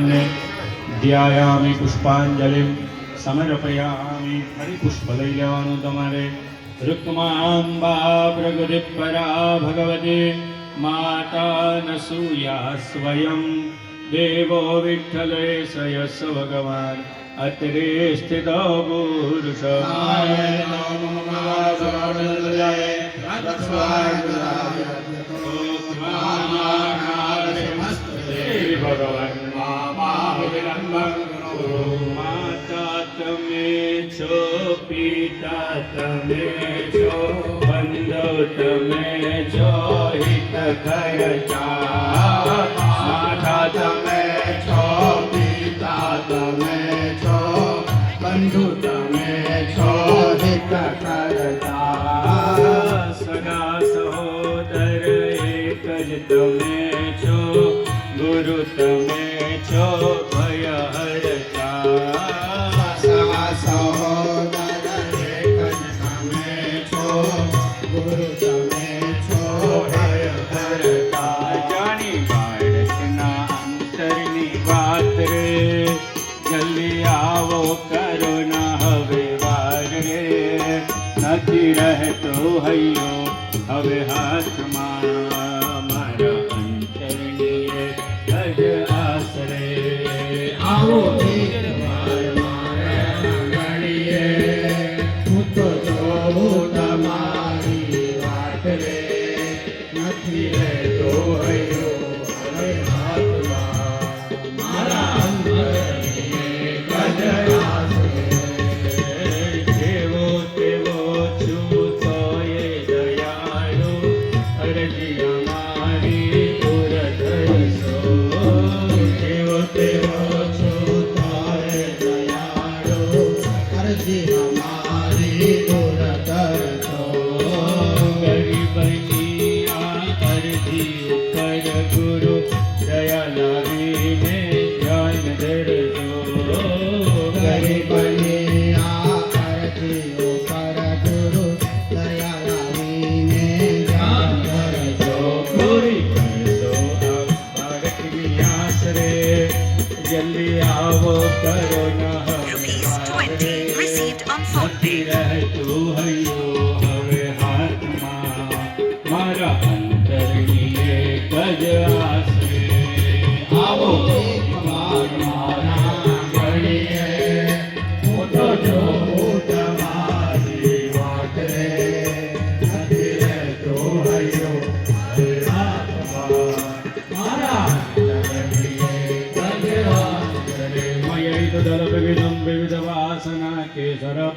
ભગવાનને ધ્યાયામી પુષ્પાંજલિ સમર્પયામી ફરી પુષ્પ લઈ લેવાનું તમારે રુક્માંબા પ્રગતિ પરા ભગવતી માતા નસૂયા સ્વયં દેવો વિઠ્ઠલેશયસ ભગવાન અત્રે સ્થિત પુરુષ ભગવાન માતા તમે છો પિતા તમે છો બંધુ તમે છો હિત કરતા માતા તમે છો પિતા તમે છો બંધુ તમે છો હિત કરતા સગા સહોદર એક જ તમે છો ગુરુ તમે છો અંતરની રે જલ્દી આવો કરો ના હવે વાર રે નથી રહેતો હૈયો. હવે હાથમાં મારા અંતરની ગજ આશરે. આવો તમારી વાટ રે નથી રહેતો હૈયો Rupees 20 received on phone. નથી કદલ વિવિધમ વિવિધ વાસના કેસર પ્ર